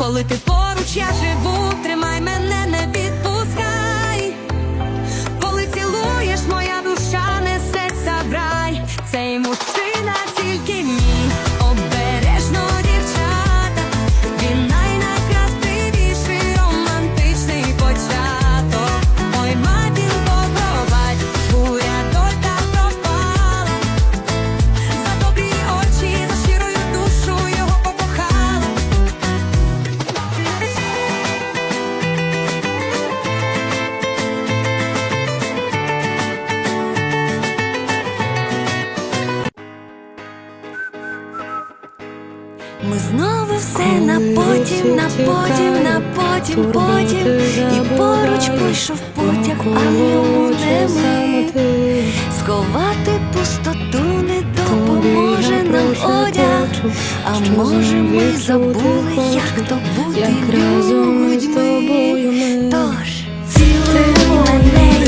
коли ти поруч, я живу, тримай мене. Ми знову все на потім, на потім, на потім, потім. І поруч пройшов потяг, а в ньому не ми Сховати пустоту не допоможе нам одяг. А може, ми забули, як то бути разом тобою. Тож цілуй мене.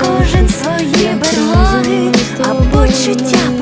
кожен свої берлоги, або чуття.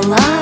дала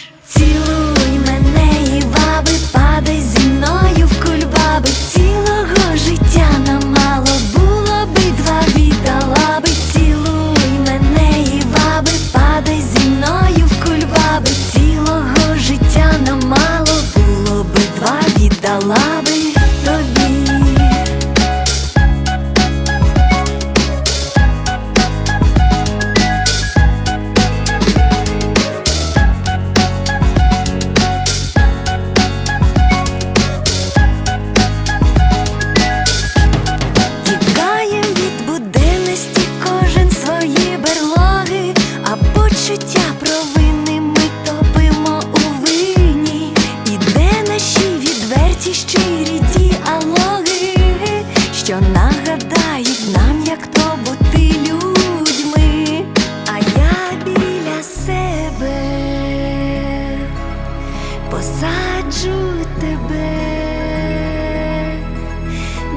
ті щирі діалоги, що нагадають нам, як то бути людьми, а я біля себе посаджу тебе,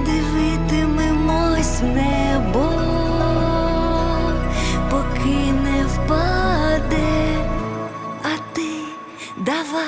дивитимемось в небо, поки не впаде, а ти давай.